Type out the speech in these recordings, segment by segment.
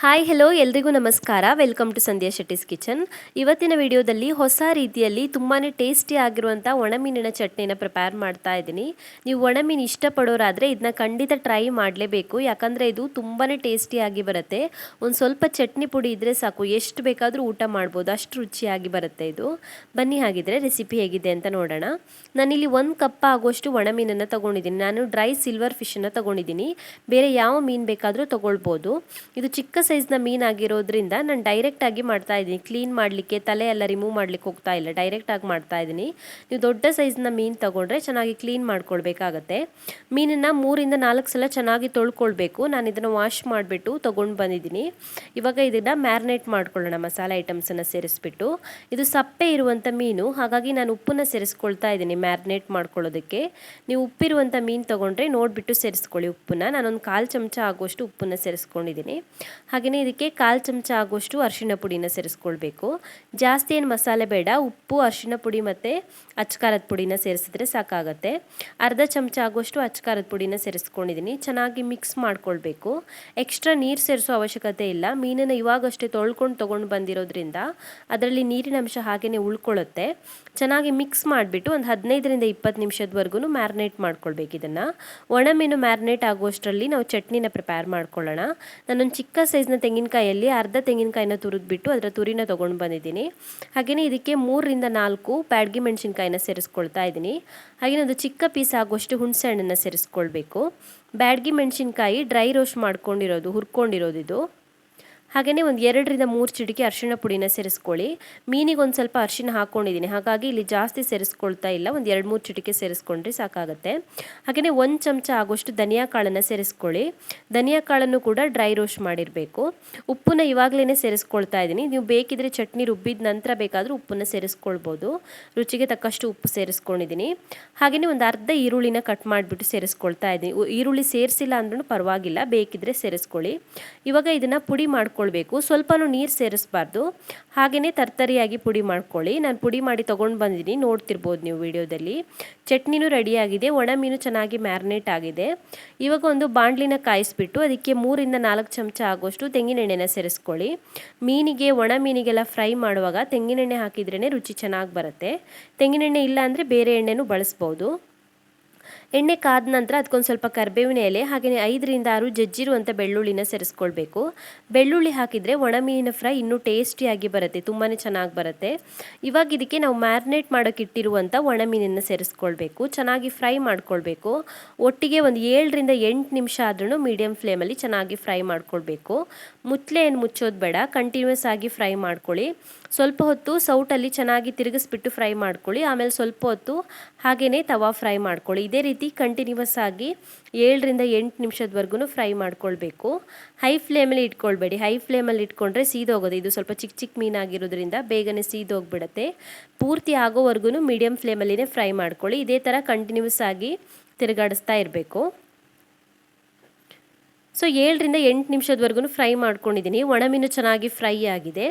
Hi hello ಎಲ್ರಿಗೂ ನಮಸ್ಕಾರ. Welcome to Sandhya Shetty's kitchen ಇವತ್ತಿನ ವಿಡಿಯೋದಲ್ಲಿ ಹೊಸ ರೀತಿಯಲ್ಲಿ ತುಂಬಾ ಟೇಸ್ಟಿ ಆಗಿರುವಂಥ ಒಣಮೀನಿನ ಚಟ್ನಿನ ಪ್ರಿಪೇರ್ ಮಾಡ್ತಾ ಇದ್ದೀನಿ. ನೀವು ಒಣಮೀನು ಇಷ್ಟಪಡೋರಾದರೆ ಇದನ್ನ ಖಂಡಿತ ಟ್ರೈ ಮಾಡಲೇಬೇಕು. ಯಾಕಂದರೆ ಇದು ತುಂಬಾ ಟೇಸ್ಟಿಯಾಗಿ ಬರುತ್ತೆ. ಒಂದು ಸ್ವಲ್ಪ ಚಟ್ನಿ ಪುಡಿ ಇದ್ದರೆ ಸಾಕು. ಎಷ್ಟು ಬೇಕಾದರೂ ಊಟ ಮಾಡ್ಬೋದು. ಅಷ್ಟು ರುಚಿಯಾಗಿ ಬರುತ್ತೆ ಇದು. ಬನ್ನಿ, ಹಾಗಿದ್ರೆ ರೆಸಿಪಿ ಹೇಗಿದೆ ಅಂತ ನೋಡೋಣ. ನಾನಿಲ್ಲಿ ಒಂದು ಕಪ್ ಆಗುವಷ್ಟು ಒಣಮೀನನ್ನು ತೊಗೊಂಡಿದ್ದೀನಿ. ನಾನು ಡ್ರೈ ಸಿಲ್ವರ್ ಫಿಶನ್ನು ತೊಗೊಂಡಿದ್ದೀನಿ. ಬೇರೆ ಯಾವ ಮೀನು ಬೇಕಾದರೂ ತೊಗೊಳ್ಬೋದು. ಇದು ಚಿಕ್ಕ ಸೈಜ್ನ ಮೀನಾಗಿರೋದ್ರಿಂದ ನಾನು ಡೈರೆಕ್ಟಾಗಿ ಮಾಡ್ತಾ ಇದ್ದೀನಿ. ಕ್ಲೀನ್ ಮಾಡಲಿಕ್ಕೆ ತಲೆ ಎಲ್ಲ ರಿಮೂವ್ ಮಾಡಲಿಕ್ಕೆ ಹೋಗ್ತಾ ಇಲ್ಲ. ಡೈರೆಕ್ಟಾಗಿ ಮಾಡ್ತಾ ಇದ್ದೀನಿ. ನೀವು ದೊಡ್ಡ ಸೈಜ್ನ ಮೀನು ತೊಗೊಂಡ್ರೆ ಚೆನ್ನಾಗಿ ಕ್ಲೀನ್ ಮಾಡ್ಕೊಳ್ಬೇಕಾಗತ್ತೆ. ಮೀನನ್ನು ಮೂರಿಂದ ನಾಲ್ಕು ಸಲ ಚೆನ್ನಾಗಿ ತೊಳ್ಕೊಳ್ಬೇಕು. ನಾನು ಇದನ್ನು ವಾಶ್ ಮಾಡಿಬಿಟ್ಟು ತೊಗೊಂಡು ಬಂದಿದ್ದೀನಿ. ಇವಾಗ ಇದನ್ನು ಮ್ಯಾರಿನೇಟ್ ಮಾಡ್ಕೊಳ್ಳೋಣ ಮಸಾಲೆ ಐಟಮ್ಸನ್ನು ಸೇರಿಸ್ಬಿಟ್ಟು. ಇದು ಸಪ್ಪೆ ಇರುವಂಥ ಮೀನು. ಹಾಗಾಗಿ ನಾನು ಉಪ್ಪನ್ನು ಸೇರಿಸ್ಕೊಳ್ತಾ ಇದ್ದೀನಿ ಮ್ಯಾರಿನೇಟ್ ಮಾಡ್ಕೊಳ್ಳೋದಕ್ಕೆ. ನೀವು ಉಪ್ಪಿರುವಂಥ ಮೀನು ತೊಗೊಂಡ್ರೆ ನೋಡಿಬಿಟ್ಟು ಸೇರಿಸ್ಕೊಳ್ಳಿ ಉಪ್ಪನ್ನು. ನಾನೊಂದು ಕಾಲು ಚಮಚ ಆಗುವಷ್ಟು ಉಪ್ಪನ್ನು ಸೇರಿಸ್ಕೊಂಡಿದ್ದೀನಿ. ಹಾಗೆಯೇ ಇದಕ್ಕೆ ಕಾಲು ಚಮಚ ಆಗುವಷ್ಟು ಅರಿಶಿನ ಪುಡಿನ ಸೇರಿಸ್ಕೊಳ್ಬೇಕು. ಜಾಸ್ತಿ ಏನು ಮಸಾಲೆ ಬೇಡ, ಉಪ್ಪು, ಅರಿಶಿಣ ಪುಡಿ ಮತ್ತು ಅಚ್ಕಾರದ ಪುಡಿನ ಸೇರಿಸಿದ್ರೆ ಸಾಕಾಗತ್ತೆ. ಅರ್ಧ ಚಮಚ ಆಗುವಷ್ಟು ಅಚ್ಕಾರದ ಪುಡಿನ ಸೇರಿಸ್ಕೊಂಡಿದ್ದೀನಿ. ಚೆನ್ನಾಗಿ ಮಿಕ್ಸ್ ಮಾಡ್ಕೊಳ್ಬೇಕು. ಎಕ್ಸ್ಟ್ರಾ ನೀರು ಸೇರಿಸೋ ಅವಶ್ಯಕತೆ ಇಲ್ಲ. ಮೀನನ್ನು ಇವಾಗಷ್ಟೇ ತೊಳ್ಕೊಂಡು ತೊಗೊಂಡು ಬಂದಿರೋದ್ರಿಂದ ಅದರಲ್ಲಿ ನೀರಿನ ಅಂಶ ಹಾಗೆಯೇ ಉಳ್ಕೊಳ್ಳುತ್ತೆ. ಚೆನ್ನಾಗಿ ಮಿಕ್ಸ್ ಮಾಡಿಬಿಟ್ಟು ಒಂದು ಹದಿನೈದರಿಂದ ಇಪ್ಪತ್ತು ನಿಮಿಷದವರೆಗೂ ಮ್ಯಾರಿನೇಟ್ ಮಾಡ್ಕೊಳ್ಬೇಕು ಇದನ್ನು. ಒಣ ಮೀನು ಮ್ಯಾರಿನೇಟ್ ಆಗುವಷ್ಟರಲ್ಲಿ ನಾವು ಚಟ್ನಿನ ಪ್ರಿಪೇರ್ ಮಾಡ್ಕೊಳ್ಳೋಣ. ನಾನೊಂದು ಚಿಕ್ಕ ಸೈಜ್ನ ತೆಂಗಿನಕಾಯಲ್ಲಿ ಅರ್ಧ ತೆಂಗಿನಕಾಯಿನ ತುರಿದ್ಬಿಟ್ಟು ಅದರ ತುರಿನ ತೊಗೊಂಡು ಬಂದಿದ್ದೀನಿ. ಹಾಗೆಯೇ ಇದಕ್ಕೆ ಮೂರರಿಂದ ನಾಲ್ಕು ಬ್ಯಾಡ್ಗಿ ಮೆಣಸಿನ್ಕಾಯಿನ ಸೇರಿಸ್ಕೊಳ್ತಾ ಇದ್ದೀನಿ. ಹಾಗೆಯೇ ಒಂದು ಚಿಕ್ಕ ಪೀಸ್ ಆಗುವಷ್ಟು ಹುಣಸೆ ಹಣ್ಣನ್ನು ಸೇರಿಸ್ಕೊಳ್ಬೇಕು. ಬ್ಯಾಡ್ಗಿ ಮೆಣಸಿನ್ಕಾಯಿ ಡ್ರೈ ರೋಸ್ಟ್ ಮಾಡ್ಕೊಂಡಿರೋದು, ಹುರ್ಕೊಂಡಿರೋದು ಇದು. ಹಾಗೆಯೇ ಒಂದು ಎರಡರಿಂದ ಮೂರು ಚಿಟಿಕೆ ಅರಿಶಿಣ ಪುಡಿನ ಸೇರಿಸ್ಕೊಳ್ಳಿ. ಮೀನಿಗೆ ಒಂದು ಸ್ವಲ್ಪ ಅರಿಶಿಣ ಹಾಕ್ಕೊಂಡಿದ್ದೀನಿ ಹಾಗಾಗಿ ಇಲ್ಲಿ ಜಾಸ್ತಿ ಸೇರಿಸ್ಕೊಳ್ತಾ ಇಲ್ಲ. ಒಂದು ಎರಡು ಮೂರು ಚಿಟಿಕೆ ಸೇರಿಸ್ಕೊಂಡ್ರೆ ಸಾಕಾಗುತ್ತೆ. ಹಾಗೆಯೇ ಒಂದು ಚಮಚ ಆಗೋಷ್ಟು ಧನಿಯಾ ಕಾಳನ್ನು ಸೇರಿಸ್ಕೊಳ್ಳಿ. ಧನಿಯಾ ಕಾಳನ್ನು ಕೂಡ ಡ್ರೈ ರೋಸ್ಟ್ ಮಾಡಿರಬೇಕು. ಉಪ್ಪನ್ನ ಇವಾಗಲೇ ಸೇರಿಸ್ಕೊಳ್ತಾ ಇದ್ದೀನಿ. ನೀವು ಬೇಕಿದ್ರೆ ಚಟ್ನಿ ರುಬ್ಬಿದ ನಂತರ ಬೇಕಾದರೂ ಉಪ್ಪನ್ನು ಸೇರಿಸ್ಕೊಳ್ಬೋದು. ರುಚಿಗೆ ತಕ್ಕಷ್ಟು ಉಪ್ಪು ಸೇರಿಸ್ಕೊಂಡಿದ್ದೀನಿ. ಹಾಗೆಯೇ ಒಂದು ಅರ್ಧ ಈರುಳ್ಳಿನ ಕಟ್ ಮಾಡಿಬಿಟ್ಟು ಸೇರಿಸ್ಕೊಳ್ತಾ ಇದ್ದೀನಿ. ಈರುಳ್ಳಿ ಸೇರಿಸಿಲ್ಲ ಅಂದ್ರೂ ಪರವಾಗಿಲ್ಲ. ಬೇಕಿದ್ರೆ ಸೇರಿಸ್ಕೊಳ್ಳಿ. ಇವಾಗ ಇದನ್ನು ಪುಡಿ ಮಾಡ್ಕೊಳ್ಳಿ ಮಾಡ್ಕೊಳ್ಬೇಕು. ಸ್ವಲ್ಪನೂ ನೀರು ಸೇರಿಸ್ಬಾರ್ದು. ಹಾಗೆಯೇ ತರ್ತರಿಯಾಗಿ ಪುಡಿ ಮಾಡ್ಕೊಳ್ಳಿ. ನಾನು ಪುಡಿ ಮಾಡಿ ತೊಗೊಂಡು ಬಂದಿದ್ದೀನಿ ನೋಡ್ತಿರ್ಬೋದು ನೀವು ವಿಡಿಯೋದಲ್ಲಿ. ಚಟ್ನಿನೂ ರೆಡಿಯಾಗಿದೆ ಒಣ ಮೀನು ಚೆನ್ನಾಗಿ ಮ್ಯಾರಿನೇಟ್ ಆಗಿದೆ. ಇವಾಗ ಒಂದು ಬಾಣಲಿನ ಕಾಯಿಸ್ಬಿಟ್ಟು ಅದಕ್ಕೆ ಮೂರಿಂದ ನಾಲ್ಕು ಚಮಚ ಆಗೋಷ್ಟು ತೆಂಗಿನೆಣ್ಣೆನ ಸೇರಿಸ್ಕೊಳ್ಳಿ. ಮೀನಿಗೆ, ಒಣ ಮೀನಿಗೆಲ್ಲ ಫ್ರೈ ಮಾಡುವಾಗ ತೆಂಗಿನೆಣ್ಣೆ ಹಾಕಿದ್ರೇ ರುಚಿ ಚೆನ್ನಾಗಿ ಬರುತ್ತೆ. ತೆಂಗಿನೆಣ್ಣೆ ಇಲ್ಲ ಅಂದರೆ ಬೇರೆ ಎಣ್ಣೆನೂ ಬಳಸ್ಬೋದು. ಎಣ್ಣೆ ಕಾದ ನಂತರ ಅದಕ್ಕೊಂದು ಸ್ವಲ್ಪ ಕರಿಬೇವಿನ ಎಲೆ ಹಾಗೆಯೇ ಐದರಿಂದ ಆರು ಜಜ್ಜಿರುವಂಥ ಬೆಳ್ಳುಳ್ಳಿನ ಸೇರಿಸ್ಕೊಳ್ಬೇಕು. ಬೆಳ್ಳುಳ್ಳಿ ಹಾಕಿದರೆ ಒಣ ಮೀನಿನ ಫ್ರೈ ಇನ್ನೂ ಟೇಸ್ಟಿಯಾಗಿ ಬರುತ್ತೆ ತುಂಬಾ ಚೆನ್ನಾಗಿ ಬರುತ್ತೆ. ಇವಾಗ ಇದಕ್ಕೆ ನಾವು ಮ್ಯಾರಿನೇಟ್ ಮಾಡೋಕೆ ಇಟ್ಟಿರುವಂಥ ಒಣಮೀನನ್ನು ಸೇರಿಸ್ಕೊಳ್ಬೇಕು, ಚೆನ್ನಾಗಿ ಫ್ರೈ ಮಾಡ್ಕೊಳ್ಬೇಕು. ಒಟ್ಟಿಗೆ ಒಂದು ಏಳರಿಂದ ಎಂಟು ನಿಮಿಷ ಆದ್ರೂ ಮೀಡಿಯಮ್ ಫ್ಲೇಮಲ್ಲಿ ಚೆನ್ನಾಗಿ ಫ್ರೈ ಮಾಡ್ಕೊಳ್ಬೇಕು. ಮುಚ್ಚಲೆ ಏನು ಮುಚ್ಚೋದು ಬೇಡ, ಕಂಟಿನ್ಯೂಸ್ ಆಗಿ ಫ್ರೈ ಮಾಡ್ಕೊಳ್ಳಿ. ಸ್ವಲ್ಪ ಹೊತ್ತು ಸೌಟಲ್ಲಿ ಚೆನ್ನಾಗಿ ತಿರುಗಿಸ್ಬಿಟ್ಟು ಫ್ರೈ ಮಾಡ್ಕೊಳ್ಳಿ. ಆಮೇಲೆ ಸ್ವಲ್ಪ ಹೊತ್ತು ಹಾಗೆಯೇ ತವಾ ಫ್ರೈ ಮಾಡ್ಕೊಳ್ಳಿ. ಇದೇ ರೀತಿ ಕಂಟಿನ್ಯೂಸ್ ಆಗಿ ಏಳರಿಂದ ಎಂಟು ನಿಮಿಷದವರೆಗೂ ಫ್ರೈ ಮಾಡ್ಕೊಳ್ಬೇಕು. ಹೈ ಫ್ಲೇಮಲ್ಲಿ ಇಟ್ಕೊಳ್ಬೇಡಿ. ಹೈ ಫ್ಲೇಮಲ್ಲಿ ಇಟ್ಕೊಂಡ್ರೆ ಸೀದೋಗೋದು. ಇದು ಸ್ವಲ್ಪ ಚಿಕ್ಕ ಚಿಕ್ಕ ಮೀನಾಗಿರೋದ್ರಿಂದ ಬೇಗನೆ ಸೀದೋಗ್ಬಿಡುತ್ತೆ. ಪೂರ್ತಿ ಆಗೋವರೆಗೂ ಮೀಡಿಯಮ್ ಫ್ಲೇಮಲ್ಲಿನೇ ಫ್ರೈ ಮಾಡ್ಕೊಳ್ಳಿ. ಇದೇ ಥರ ಕಂಟಿನ್ಯೂಸ್ ಆಗಿ ತಿರುಗಾಡಿಸ್ತಾ ಇರಬೇಕು. ಸೊ ಏಳರಿಂದ ಎಂಟು ನಿಮಿಷದವರೆಗೂ ಫ್ರೈ ಮಾಡ್ಕೊಂಡಿದ್ದೀನಿ. ಒಣಮೀನು ಚೆನ್ನಾಗಿ ಫ್ರೈ ಆಗಿದೆ.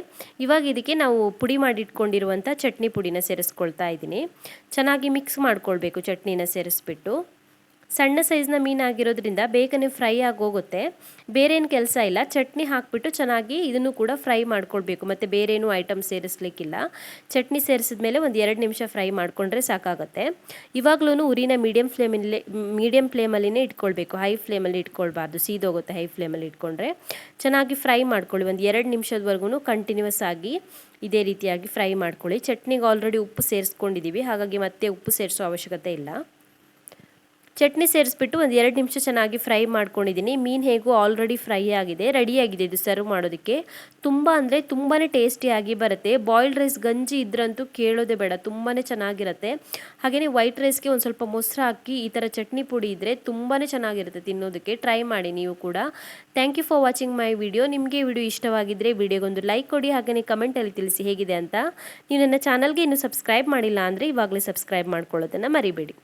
ಇವಾಗ ಇದಕ್ಕೆ ನಾವು ಪುಡಿ ಮಾಡಿಟ್ಕೊಂಡಿರುವಂಥ ಚಟ್ನಿ ಪುಡಿನ ಸೇರಿಸ್ಕೊಳ್ತಾ ಇದ್ದೀನಿ. ಚೆನ್ನಾಗಿ ಮಿಕ್ಸ್ ಮಾಡ್ಕೊಳ್ಬೇಕು ಚಟ್ನಿನ ಸೇರಿಸ್ಬಿಟ್ಟು. ಸಣ್ಣ ಸೈಜ್ನ ಮೀನಾಗಿರೋದ್ರಿಂದ ಬೇಗನೆ ಫ್ರೈ ಆಗೋಗುತ್ತೆ. ಬೇರೇನು ಕೆಲಸ ಇಲ್ಲ. ಚಟ್ನಿ ಹಾಕಿಬಿಟ್ಟು ಚೆನ್ನಾಗಿ ಇದನ್ನು ಕೂಡ ಫ್ರೈ ಮಾಡ್ಕೊಳ್ಬೇಕು. ಮತ್ತು ಬೇರೇನು ಐಟಮ್ ಸೇರಿಸ್ಲಿಕ್ಕಿಲ್ಲ. ಚಟ್ನಿ ಸೇರಿಸಿದ ಮೇಲೆ ಒಂದು ಎರಡು ನಿಮಿಷ ಫ್ರೈ ಮಾಡಿಕೊಂಡ್ರೆ ಸಾಕಾಗುತ್ತೆ. ಇವಾಗಲೂ ಉರಿನ ಮೀಡಿಯಮ್ ಫ್ಲೇಮಲ್ಲಿ ಮೀಡಿಯಮ್ ಫ್ಲೇಮಲ್ಲಿನೇ ಇಟ್ಕೊಳ್ಬೇಕು. ಹೈ ಫ್ಲೇಮಲ್ಲಿ ಇಟ್ಕೊಳ್ಬಾರ್ದು. ಸೀದೋಗುತ್ತೆ ಹೈ ಫ್ಲೇಮಲ್ಲಿ ಇಟ್ಕೊಂಡ್ರೆ. ಚೆನ್ನಾಗಿ ಫ್ರೈ ಮಾಡ್ಕೊಳ್ಳಿ. ಒಂದು ಎರಡು ನಿಮಿಷದವರೆಗೂ ಕಂಟಿನ್ಯೂಸ್ ಆಗಿ ಇದೇ ರೀತಿಯಾಗಿ ಫ್ರೈ ಮಾಡ್ಕೊಳ್ಳಿ. ಚಟ್ನಿಗೆ ಆಲ್ರೆಡಿ ಉಪ್ಪು ಸೇರಿಸ್ಕೊಂಡಿದ್ದೀವಿ ಹಾಗಾಗಿ ಮತ್ತೆ ಉಪ್ಪು ಸೇರಿಸೋ ಅವಶ್ಯಕತೆ ಇಲ್ಲ. ಚಟ್ನಿ ಸೇರಿಸ್ಬಿಟ್ಟು ಒಂದು ಎರಡು ನಿಮಿಷ ಚೆನ್ನಾಗಿ ಫ್ರೈ ಮಾಡ್ಕೊಂಡಿದ್ದೀನಿ. ಮೀನು ಹೇಗೂ ಆಲ್ರೆಡಿ ಫ್ರೈ ಆಗಿದೆ ರೆಡಿಯಾಗಿದೆ ಇದು ಸರ್ವ್ ಮಾಡೋದಕ್ಕೆ. ತುಂಬ ಅಂದರೆ ತುಂಬಾ ಟೇಸ್ಟಿಯಾಗಿ ಬರುತ್ತೆ. ಬಾಯ್ಲ್ಡ್ ರೈಸ್ ಗಂಜಿ ಇದ್ರಂತೂ ಕೇಳೋದೇ ಬೇಡ ತುಂಬಾ ಚೆನ್ನಾಗಿರುತ್ತೆ. ಹಾಗೆಯೇ ವೈಟ್ ರೈಸ್ಗೆ ಒಂದು ಸ್ವಲ್ಪ ಮೊಸರು ಹಾಕಿ ಈ ಥರ ಚಟ್ನಿ ಪುಡಿ ಇದ್ದರೆ ತುಂಬಾ ಚೆನ್ನಾಗಿರುತ್ತೆ ತಿನ್ನೋದಕ್ಕೆ. ಟ್ರೈ ಮಾಡಿ ನೀವು ಕೂಡ. Thank you for watching my video ನಿಮಗೆ ವಿಡಿಯೋ ಇಷ್ಟವಾಗಿದ್ದರೆ ವಿಡಿಯೋಗೊಂದು ಲೈಕ್ ಕೊಡಿ ಹಾಗೆಯೇ ಕಮೆಂಟಲ್ಲಿ ತಿಳಿಸಿ ಹೇಗಿದೆ ಅಂತ. ನೀವು ನನ್ನ ಚಾನಲ್ಗೆ ಇನ್ನೂ ಸಬ್ಸ್ಕ್ರೈಬ್ ಮಾಡಿಲ್ಲ ಅಂದರೆ ಇವಾಗಲೇ ಸಬ್ಸ್ಕ್ರೈಬ್ ಮಾಡ್ಕೊಳ್ಳೋದನ್ನು ಮರಿಬೇಡಿ.